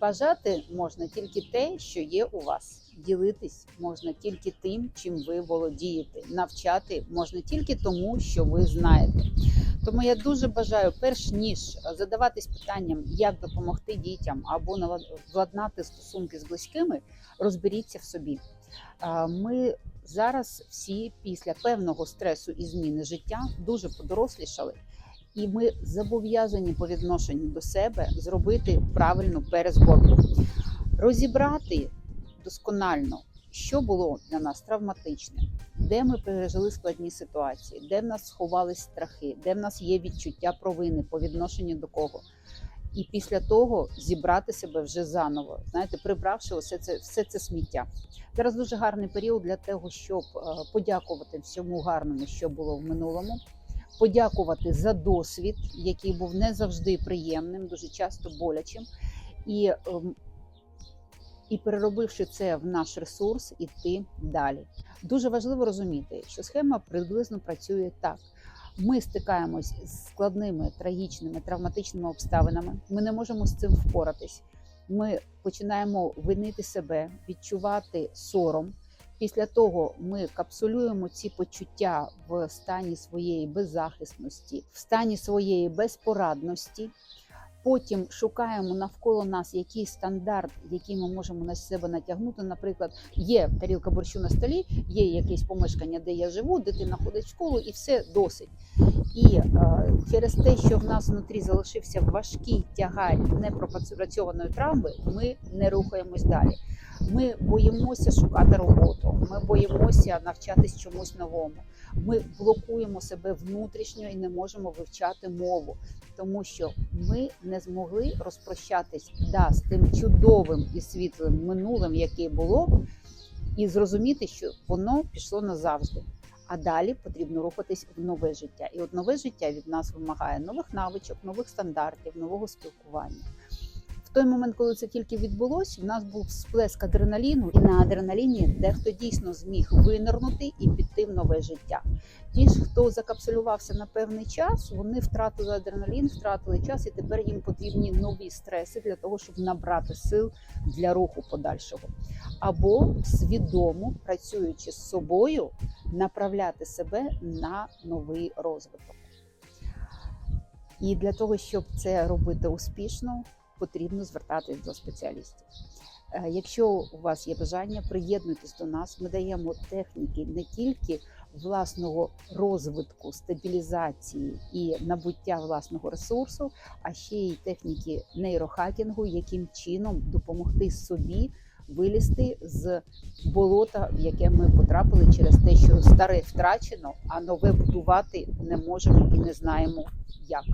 Бажати можна тільки те, що є у вас. Ділитись можна тільки тим, чим ви володієте. Навчати можна тільки тому, що ви знаєте. Тому я дуже бажаю, перш ніж задаватись питанням, як допомогти дітям або владнати стосунки з близькими, розберіться в собі. Ми зараз всі після певного стресу і зміни життя дуже подорослішали. І ми зобов'язані по відношенню до себе зробити правильну перезборку, розібрати досконально, що було для нас травматичне, де ми пережили складні ситуації, де в нас сховались страхи, де в нас є відчуття провини по відношенню до кого. І після того зібрати себе вже заново, знаєте, прибравши все це, все це сміття. Зараз дуже гарний період для того, щоб е, подякувати всьому гарному, що було в минулому, подякувати за досвід, який був не завжди приємним, дуже часто болячим, і, ем, і переробивши це в наш ресурс, іти далі. Дуже важливо розуміти, що схема приблизно працює так. Ми стикаємось з складними, трагічними, травматичними обставинами. Ми не можемо з цим впоратись. Ми починаємо винити себе, відчувати сором. Після того ми капсулюємо ці почуття в стані своєї беззахисності, в стані своєї безпорадності. Потім шукаємо навколо нас якийсь стандарт, який ми можемо на себе натягнути. Наприклад, є тарілка борщу на столі, є якесь помешкання, де я живу, дитина ходить в школу, і все досить. І е, через те, що в нас внутрі залишився важкий тягар непропрацьованої травми, ми не рухаємось далі. Ми боїмося шукати роботу, ми боїмося навчатись чомусь новому. Ми блокуємо себе внутрішньо і не можемо вивчати мову, тому що ми не змогли розпрощатись да, з тим чудовим і світлим минулим, яке було, і зрозуміти, що воно пішло назавжди. А далі потрібно рухатись в нове життя. І от нове життя від нас вимагає нових навичок, нових стандартів, нового спілкування. Той момент, коли це тільки відбулося, в нас був сплеск адреналіну, і на адреналіні дехто дійсно зміг винирнути і піти в нове життя. Ті ж, хто закапсулювався на певний час, вони втратили адреналін, втратили час, і тепер їм потрібні нові стреси для того, щоб набрати сил для руху подальшого. Або свідомо працюючи з собою, направляти себе на новий розвиток. І для того, щоб це робити успішно, потрібно звертатись до спеціалістів. Е, Якщо у вас є бажання, приєднуйтесь до нас. Ми даємо техніки не тільки власного розвитку, стабілізації і набуття власного ресурсу, а ще й техніки нейрохакінгу, яким чином допомогти собі вилізти з болота, в яке ми потрапили через те, що старе втрачено, а нове будувати не можемо і не знаємо як.